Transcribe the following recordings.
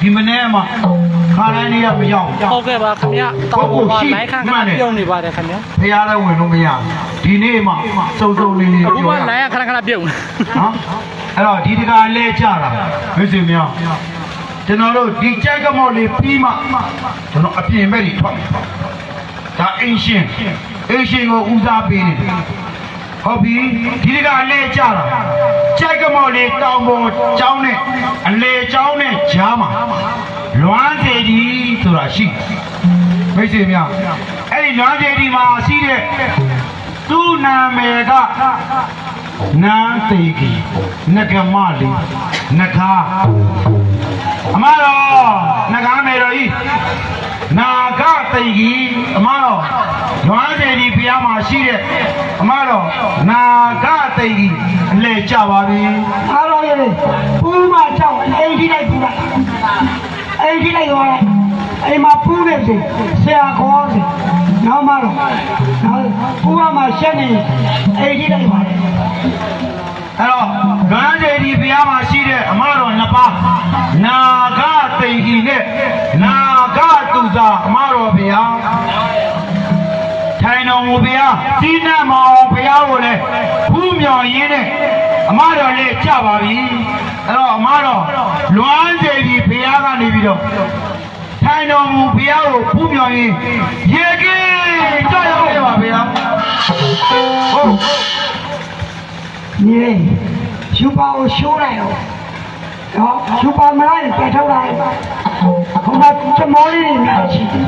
တဲ့ဖရားတဲ့ရောက်ဒီမနေ့မှခါတိုင်းလေးကမရောက်ဟုတ်ကဲ့ပါခင်ဗျတောင်းပေါ်ပါလိုင်းခန့်ခန့်ပြုံးနေပါတယ်ခင်ဗျဖရားလည်းဝင်လို့မရဒီနေ့မှစုံစုံလေးလေးအခုမှပြောရလိုင်းခဏခဏပြုံးနော်အဲ့တော့ဒီတကာလဲကြတာမိတ်ဆွေများကျွန်တော်တို့ဒီကြိုက်ကမောက်လေးပြီးမှကျွန်တော်အပြင်ဘက်ကြီးထွက်ဒါအင်းရှင်အင်းရှင်ကိုဦးစားပေးနေတယ် ဟုတ်ပြီဒီတကာလဲကြတာကြိုက်ကမောက်လေးတောင်ပေါ်ကျောင်းနဲ့အလေကျောင်းနဲ့ကြားမှာလွမ်းစေဒီဆိုတာရှိမိတ်ဆွေများအဲ့ဒီလွမ်းစေဒီမှာရှိတဲ့သူ့နာမည်က နန်းသိကြီးနဂမလေးနဂါအမတော်နဂါမေတော်ကြီးနာဂသိကြီးအမတော်ရွာစေဒီဘုရားမှာရှိတဲ့အမတော်နာဂသိကြီးအလဲကြပါပြီအားလုံးရေပူးမကြောက်အိမ်ထိလိုက်ပူးလိုက်အိမ်ထိလိုက်ရော အိမ်မှာပူးနေစီဆရာခေါ်စီနောက်မှတော့နောက်ပူးမရှက်နေအိမ်ထိလိုက်ပါလေအဲ့တော့ရွာစေဒီဘုရားမှာရှိတဲ့အမတော်နှစ်ပါးနာဂသိကြီးနဲ့နာဂသူသာအမတော်ဘုရားထိုင်တော်မူဘုရားစီးနှံ့မအောင်ဘုရားကိုလည်းဖူးမြော်ရင်းနဲ့အမတော်လေးကြပါပြီအဲ့တော့အမတော်လွမ်းစေပြီးဘုရားကနေပြီးတော့ထို င်တော်မူဘုရားကိုဖူးမြော်ရင်းရေကြီးကြောက်ရောက်ခဲ့ပါဗျာဟုတ်နေယူပါကိုရှိုးလိုက်တော့နော်ယူပါမလိုက်ပြထုတ်လိုက်ဟိုမှာစမောလေးတွေများရှိတယ်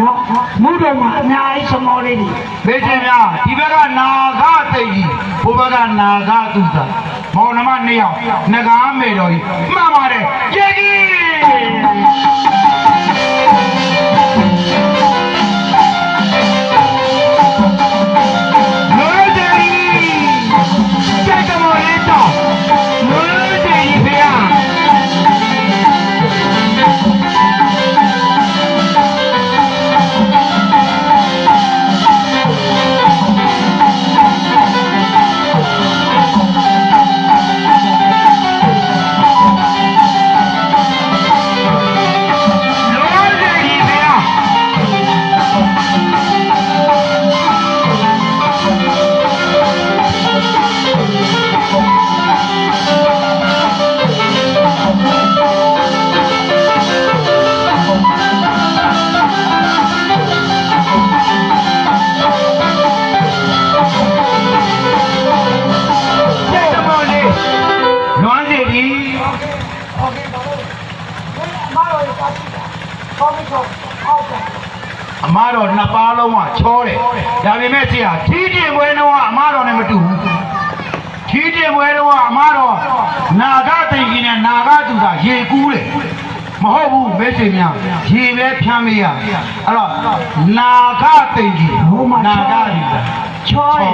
နော်မူတော်မှာအများကြီးစမောလေးတွေဘေးရှင်များဒီဘက်ကနာဂသိကြီးဘိုးဘက်ကနာဂသူသာမောင်နှမနှစ်ယောက်ငကားမေတော်ကြီးမှန်ပါတယ်ရေကြီး မတော်နှစ်ပါးလုံးကချောတယ်ဒါပေမဲ့ဆရာထီးတင်ပွဲတော့ကအမတော်နဲ့မတူဘူးထီးတင်ပွဲတော့ကအမတော်နာဂသိင်ကြီးနဲ့နာဂသူသာရေကူးတယ်မဟုတ်ဘူးမဲစင်များရေပဲဖြမ်းမရအဲ့တော့နာဂသိင်ကြီးဟိုမှာနာဂကြီးသာချောတယ်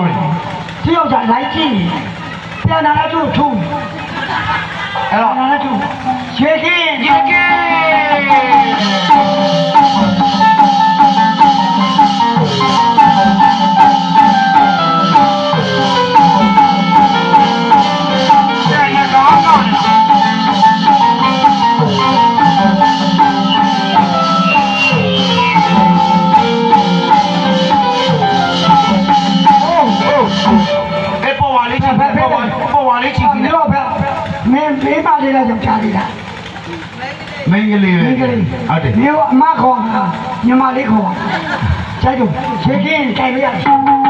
တယောက်ကြလိုက်ကြည့်ပြန်လာတော့ထုံးအဲ့ပြန်တော့လာတော့ရေခင်းရေကဲဆ ဟုတ်တယ်မြေအမခေါ်တာညီမလေးခေါ်ကျိုက်တော့ရေခင်းကြိုက်လို့ရတယ်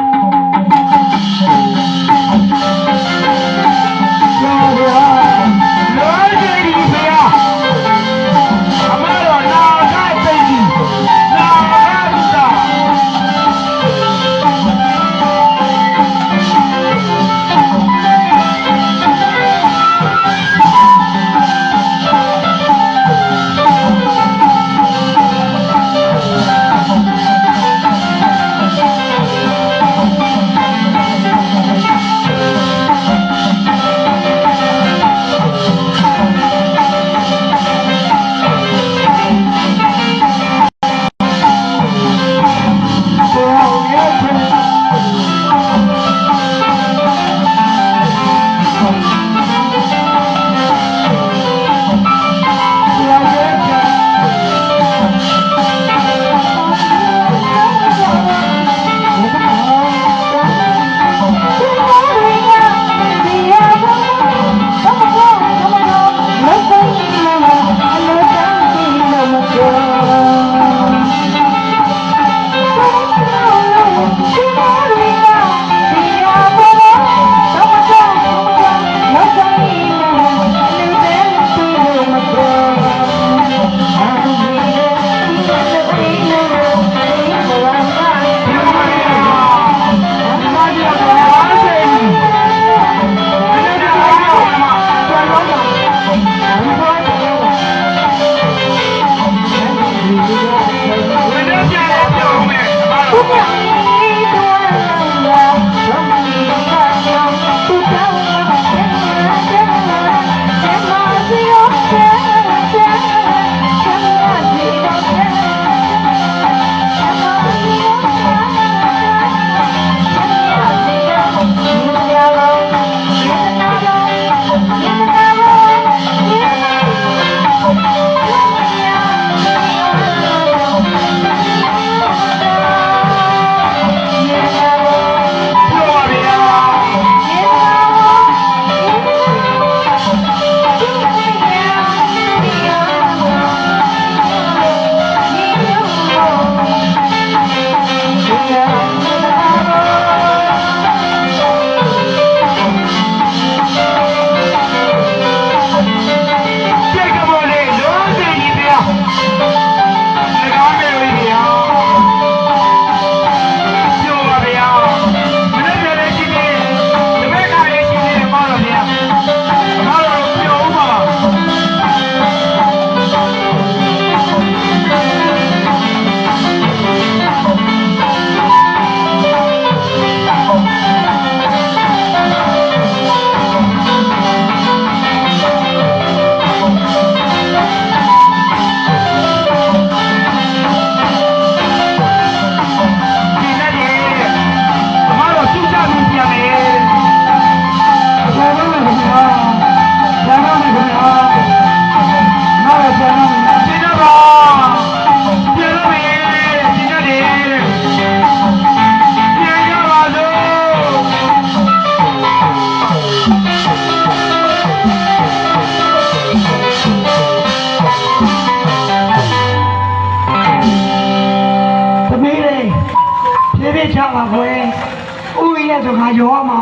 ဆိုငါရောမှာ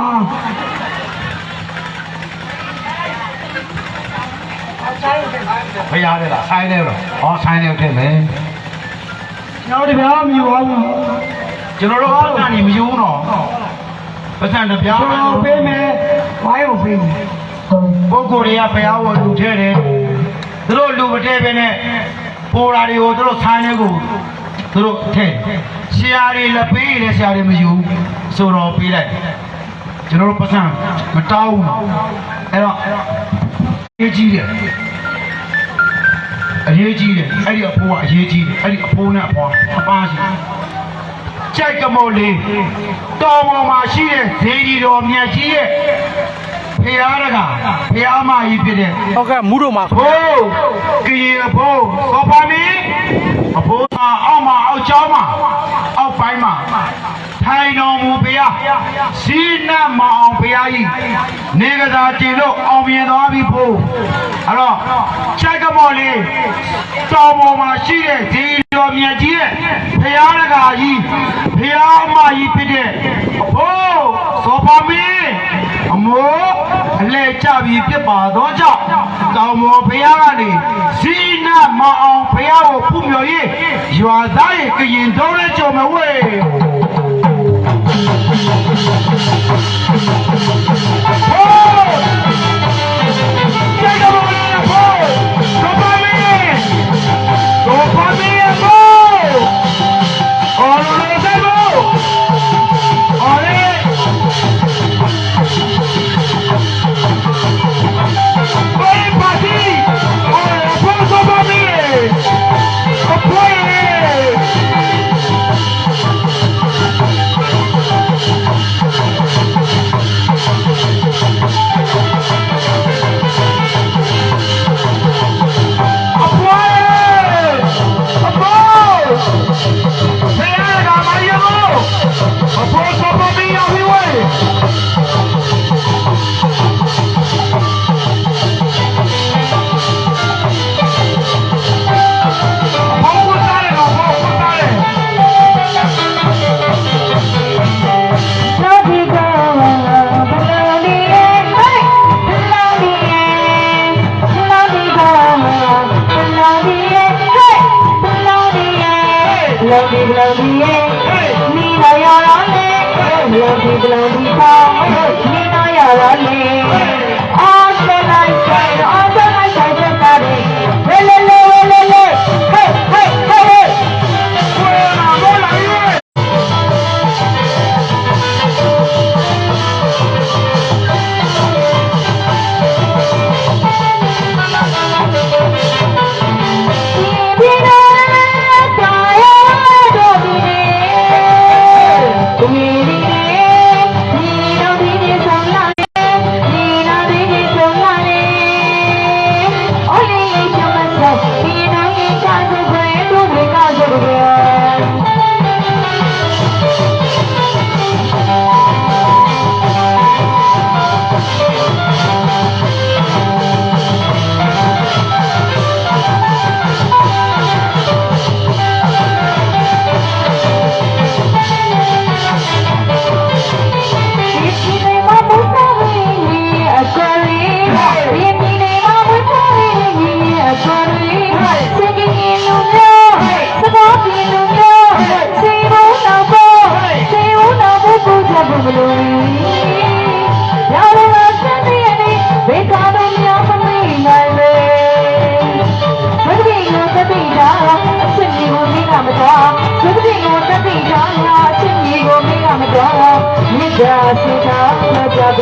ဖရားတယ်လားဆိုင်တယ်လားဟောဆိုင်တယ်ထင်မယ်ကျွန်တော်တပြားမယူပါဘူးကျွန်တော်တို့ပတ်စံနေမယူတော့ပတ်စံတစ်ပြားကျွန်တော်ပေးမယ်ဝိုင်းကိုပေးမယ်ပုဂ္ဂိုလ်တွေကဖရားကိုလူထဲတယ်သူတို့လူမထဲပဲနဲ့ပေါ်လာတွေကိုသူတို့ဆိုင်တယ်ကိုသူတို့ထဲ ဆရာတွေလက်ပေးတယ်ဆရာတွေမယူဆိုတော့ပေးလိုက်ကျွန်တော်တို့ပတ်စံမတောင်းဘူးအဲ့တော့အရေးကြီးတယ်အရေးကြီးတယ်အဲ့ဒီအဖိုးကအရေးကြီးတယ်အဲ့ဒီအဖိုးနဲ့အဖွားအပားရှိတယ်ကြိုက်ကမော်လေးတော်ပေါ်မှာရှိတဲ့ဇေဒီတော်မြတ်ကြီးရဲ့ဖရာတကဖရာမကြီးဖြစ်တဲ့ဟုတ်ကဲ့မူးတို့မှာခင်ဗျာဘိုးကရင်အဖိုးသောပါမီ အဖိုးကအောက်မှာအောက်ကျောင်းမှာအောက်ပိုင်းမှာထိုင်တော်မူဘုရားစီနတ်မအောင်ဘုရားကြီးနေကစားတင်လို့အောင်မြင်သွားပြီဖို့အဲ့တော့ချိုက်ကမော်လေးတော်ပေါ်မှာရှိတဲ့ဒီတော်မြတ်ကြီးရဲ့ဘုရားတကာကြီးဘုရားမကြီးဖြစ်တဲ့အဖိုးသောပါမီ အမိုးအလဲကြပြီးပြစ်ပါတော့ကြောင့်တောင်ပေါ်ဘုရားကနေဇီနမအောင်ဘုရားကိုဖူးမြော်ရေးရွာသားရဲ့ကရင်တော်တဲ့ကြုံမဝဲ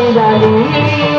وإلى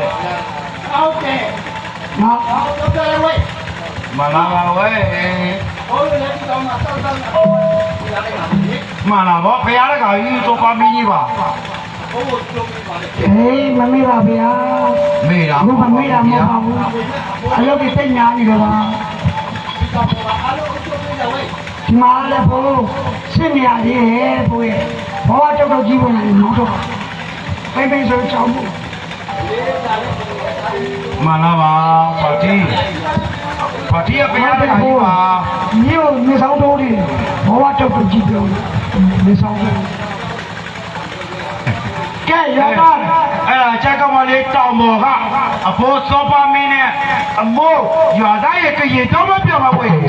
ဟုတ်လားတဲ့နော်မလာပါဝဲမလာပါဖရားတခါကြီးတော့ပါမင်းကြီးပါဟေးမမေ့ပါဗျာမေးတာဘုမမေ့တာမဟုတ်ပါဘူးအလုပ်ကြီးသိညာနေတော့ပါဒီမှာလည်းဘိုးစစ်နေရသေးရဲ့ဘိုးရဲ့ဘောကတောက်တော့ကြီးဝင်နေတော့တော့ပိပိဆိုချောင်းဘူး မလာပါပါတီပါတီကဖရားတခါကြီးပါမြို့မြေဆောင်တိုးတွေဘောကတောက်တော့ကြီးပြောတယ်မြေဆောင်တိုးကဲရပါအဲ့ဒါချက်ကမလေးတောင်ပေါ်ကအဖိုးစောပါမင်းနဲ့အမိုးရွာသားရဲ့ကရင်တော့မပြောပါဘူး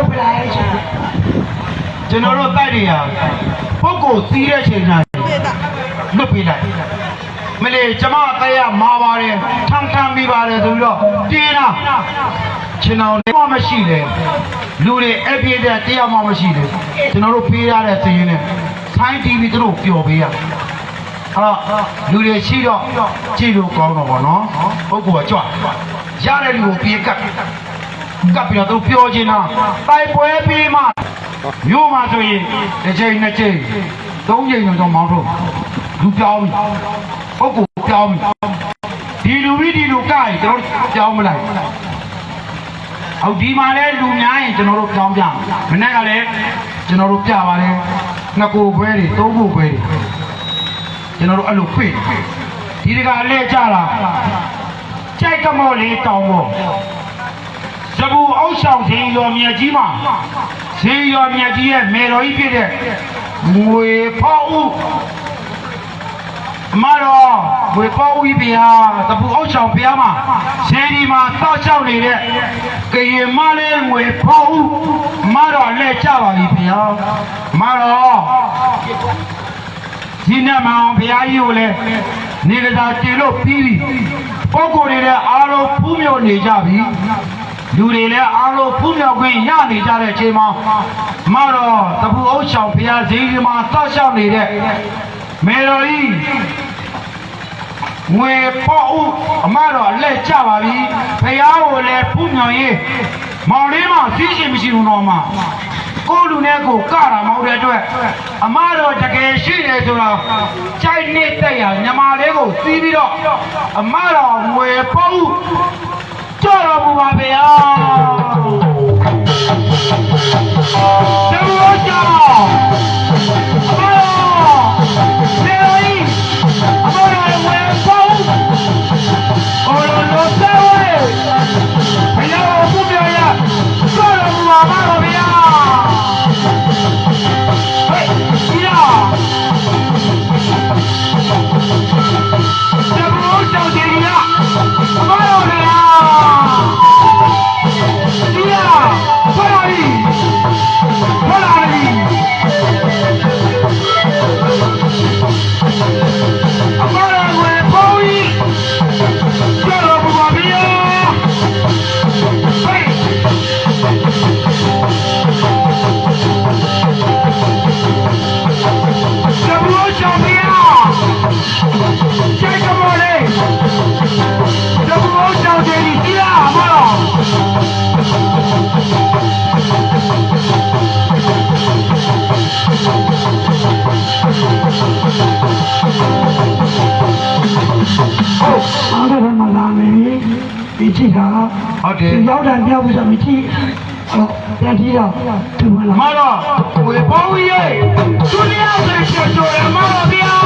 ကတောက်တော့လွတ်ပြလိုက်ချင်ကျွန်တော်တို့တိုက်တွေဟာပုဂ္ဂိုလ်စီးတဲ့ချိန်တိုင်းလွတ်ပြလိုက်မလေးကျမအသေးရမာပါတယ်ထမ်းထမ်းပြီးပါတယ်ဆိုပြီးတော့ပြေးတာကျွန်တော်လည်းမရှိလေလူတွေအပြည့်တဲ့တရားမှမရှိလေကျွန်တော်တို့ပြေးရတဲ့စည်ရင်းနဲ့ဆိုင်းတီဗီသူတို့ပျော်ပေးရအဲ့တော့လူတွေရှိတော့ကြည့်လို့ကောင်းတော့ဗောနော်ပုဂ္ဂိုလ်ကကြွရတဲ့လူကိုပြေးကပ် ကပ်ပြီးတော့သူပြောချင်တာတိုက်ပွဲပြေးမှမြို့မှာဆိုရင်တစ်ချိန်နှစ်ချိန်သုံးချိန်တော့မောင်းထုတ်လူပြောင်းပြီပုဂ္ဂိုလ်ပြောင်းပြီဒီလူပြီးဒီလူကရင်ကျွန်တော်ပြောင်းမလိုက်ဟုတ်ဒီမှာလဲလူများရင်ကျွန်တော်တို့ပြောင်းပြမနေ့ကလည်းကျွန်တော်တို့ပြပါတယ်နှစ်ကိုခွဲတွေသုံးကိုခွဲတွေကျွန်တော်တို့အဲ့လိုဖွင့်ဒီတကလဲကြတာကြိုက်ကမော်လေးတောင်းတော့ ဇဘူအောက်ဆောင်ဈေးရောမြတ်ကြီးမှာဈေးရောမြတ်ကြီးရဲ့မေတော်ကြီးဖြစ်တဲ့ငွေဖောက်ဦးအမတော်ငွေဖောက်ဦးဘုရားဇဘူအောက်ဆောင်ဘုရားမှာဈေးဒီမှာတောက်ချောက်နေတဲ့ကရင်မလေးငွေဖောက်ဦးအမတော်လက်ကြပါပြီဘုရားအမတော်ဒီနေ့မှဘုရားကြီးကိုလည်းနေကစားတင်လို့ပြီးပြီပုဂ္ဂိုလ်တွေလည်းအားလုံးဖူးမြော်နေကြပြီ လူတွေလည်းအားလုံးဖူးမြောက်ခွင့်ရနေကြတဲ့အချိန်မှာမတော်တပူအုပ်ဆောင်ဘုရားဈေးကြီးမှာတောက်လျှောက်နေတဲ့မေတော်ကြီးငွေပေါ့ဦးအမတော်လက်ကြပါပြီဘုရားကိုလည်းဖူးမြောက်ရေးမောင်လေးမှာသိရှိမရှိဘူးတော့မှကိုယ်လူနဲ့ကိုကတာမဟုတ်တဲ့အတွက်အမတော်တကယ်ရှိတယ်ဆိုတော့ကြိုက်နေတဲ့ရညမာလေးကိုစီးပြီးတော့အမတော်ငွေပေါ့ဦး ကြတော်မူပါဗျာတဘောကြ Mara, pues voy a ir. Tú le haces que yo, hermano, Dios.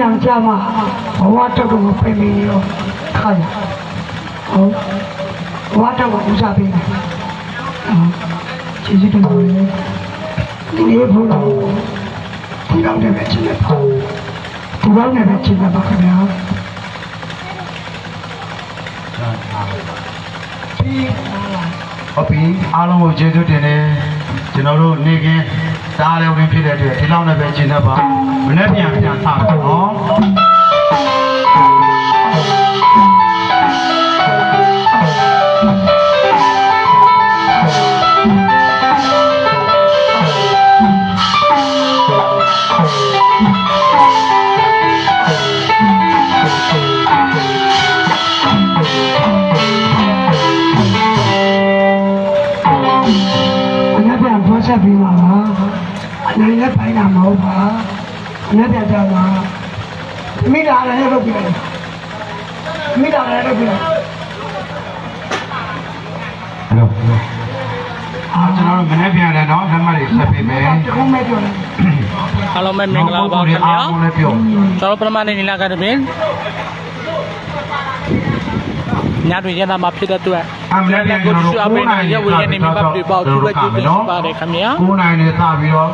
ညံကြမှာဘဝတက်တော့ပြင်ပြီးရောခါရဟုတ်ဘဝတက်ကိုဦးစားပေးတယ်ဟုတ်ကျေးဇူးတင်ပါတယ်ဒီနေ့ဘုရားဒီကောင်းနဲ့ပဲကျေးဇူးပါဒီကောင်းနဲ့ပဲကျေးဇူးပါခင်ဗျာဟုတ်ပြီအားလုံးကိုကျေးဇူးတင်တယ်ကျွန်တော်တို့နေကင်းတားလည်းဝင်ဖြစ်တဲ့အတွက်ဒီလောက်နဲ့ပဲကျေးဇူးပါ မနေ့ပြန်ပြန်ထားတော့ မှတ်တွေဆက်ပေးမယ်တခုမဲ့ပြောတယ်အားလုံးပဲမင်္ဂလာပါခင်ဗျာအားလုံးလည်းပြောကျွန်တော်ပထမနေ့နီလာကတည်းကညတွေရတာမှာဖြစ်တဲ့အတွက်အမလည်းပြန်ကျွန်တော်တို့အပင်းရဲ့ဝေရနေမိဘပြပေါ့သူပဲကြည့်နေပါတယ်ခင်ဗျာ9နိုင်နဲ့စပြီးတော့